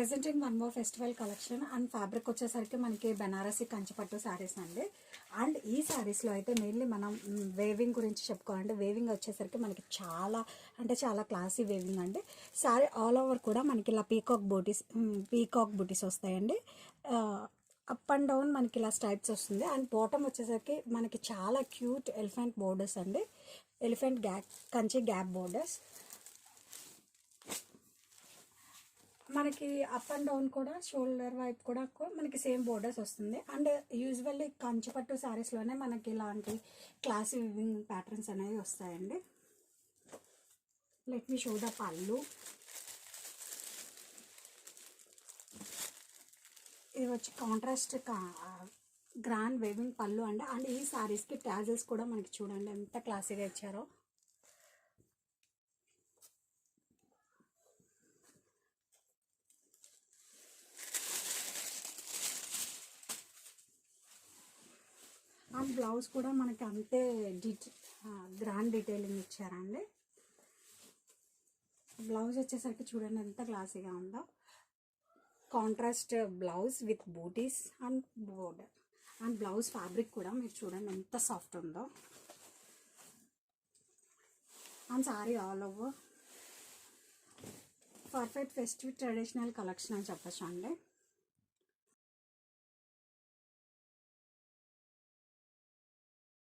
Presenting one more festival collection and fabric వచ్చేసరికి మనకి బెనారసి కంచిపట్టు శారీస్ అండి. అండ్ ఈ శారీస్లో అయితే మెయిన్లీ మనం వేవింగ్ గురించి చెప్పుకోవాలంటే వేవింగ్ వచ్చేసరికి మనకి చాలా అంటే చాలా క్లాసీ వేవింగ్ అండి. శారీ ఆల్ ఓవర్ కూడా మనకి ఇలా పీకాక్ బూటీస్ పీకాక్ బూటీస్ వస్తాయండి. అప్ అండ్ డౌన్ మనకి ఇలా స్టైప్స్ వస్తుంది. అండ్ బాటమ్ వచ్చేసరికి మనకి చాలా క్యూట్ ఎలిఫెంట్ బోర్డర్స్ అండి. Elephant gap Kanchi gap borders మనకి అప్ అండ్ డౌన్ కూడా షోల్డర్ వైపు కూడా మనకి సేమ్ బోర్డర్స్ వస్తుంది. అండ్ యూజువల్లీ కంచిపట్టు శారీస్లోనే మనకి ఇలాంటి క్లాసీ వివింగ్ ప్యాటర్న్స్ అనేవి వస్తాయండి. లెట్ మీ షో ద పళ్ళు. ఇది వచ్చి కాంట్రాస్ట్ గ్రాండ్ వేవింగ్ పళ్ళు అండి. అండ్ ఈ శారీస్కి ట్యాజల్స్ కూడా మనకి చూడండి ఎంత క్లాసీగా ఇచ్చారో. అండ్ బ్లౌజ్ కూడా మనకి అంతే డిటే గ్రాండ్ డీటెయిలింగ్ ఇచ్చారండి బ్లౌజ్ వచ్చేసరికి చూడండి ఎంత క్లాసీగా ఉందో. Contrast blouse with booties and border. And blouse fabric కూడా మీరు చూడండి ఎంత సాఫ్ట్ ఉందో. And sari all over. Perfect festive traditional collection అని చెప్పచ్చు అండి?